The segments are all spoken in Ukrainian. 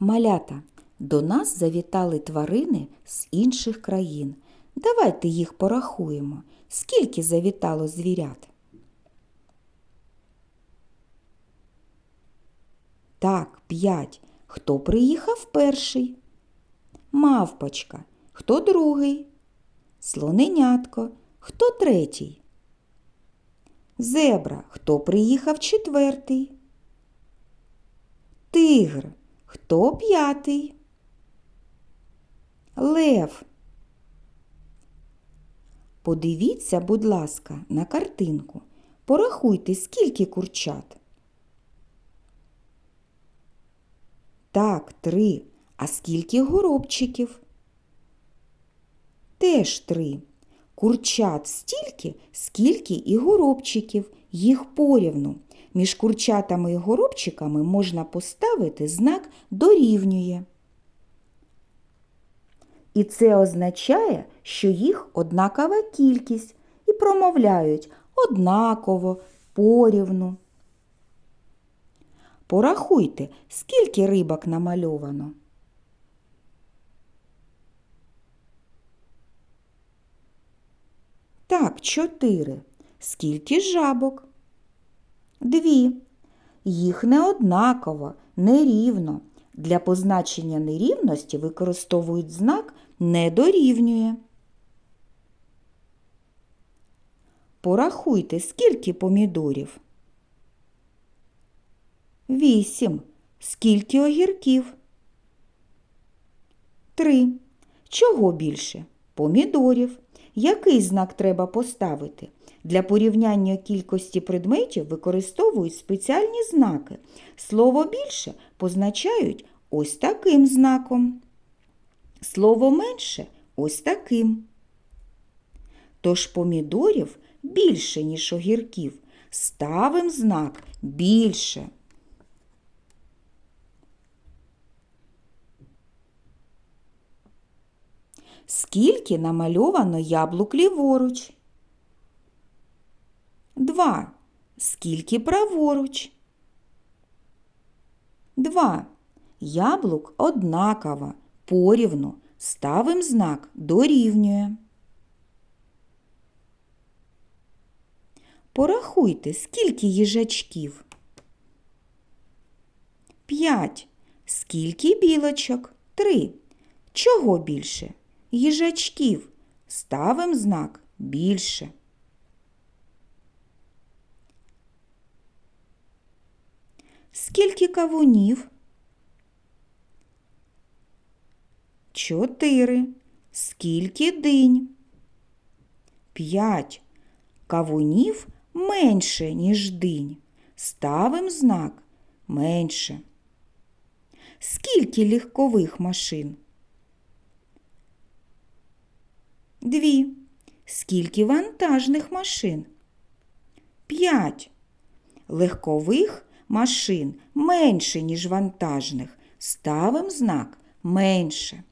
Малята, до нас завітали тварини з інших країн. Давайте їх порахуємо. Скільки завітало звірят? Так, п'ять. Хто приїхав перший? Мавпочка. Хто другий? Слоненятко. Хто третій? Зебра. Хто приїхав четвертий? Тигр. Хто п'ятий? Лев. Подивіться, будь ласка, на картинку. Порахуйте, скільки курчат. Так, три. А скільки горобчиків? Теж три. Курчат стільки, скільки і горобчиків, їх порівну. Між курчатами і горобчиками можна поставити знак дорівнює. І це означає, що їх однакова кількість і промовляють однаково, порівну. Порахуйте, скільки рибок намальовано. Так, чотири. Скільки жабок? Дві. Їх не однаково, нерівно. Для позначення нерівності використовують знак не дорівнює. Порахуйте, скільки помідорів. Вісім. Скільки огірків? Три. Чого більше? Помідорів. Який знак треба поставити? Для порівняння кількості предметів використовують спеціальні знаки. Слово більше позначають ось таким знаком. Слово менше ось таким. Тож помідорів більше, ніж огірків. Ставим знак більше. Скільки намальовано яблук ліворуч? Два. Скільки праворуч? Два. Яблук однаково, порівну. Ставим знак дорівнює. Порахуйте, скільки їжачків. П'ять. Скільки білочок? Три. Чого більше? Їжачків. Ставим знак більше. Скільки кавунів? Чотири. Скільки динь? П'ять. Кавунів менше, ніж динь. Ставим знак менше. Скільки легкових машин? Дві. Скільки вантажних машин? П'ять. Легкових машин менше, ніж вантажних. Ставим знак менше.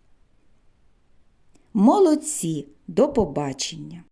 Молодці. До побачення.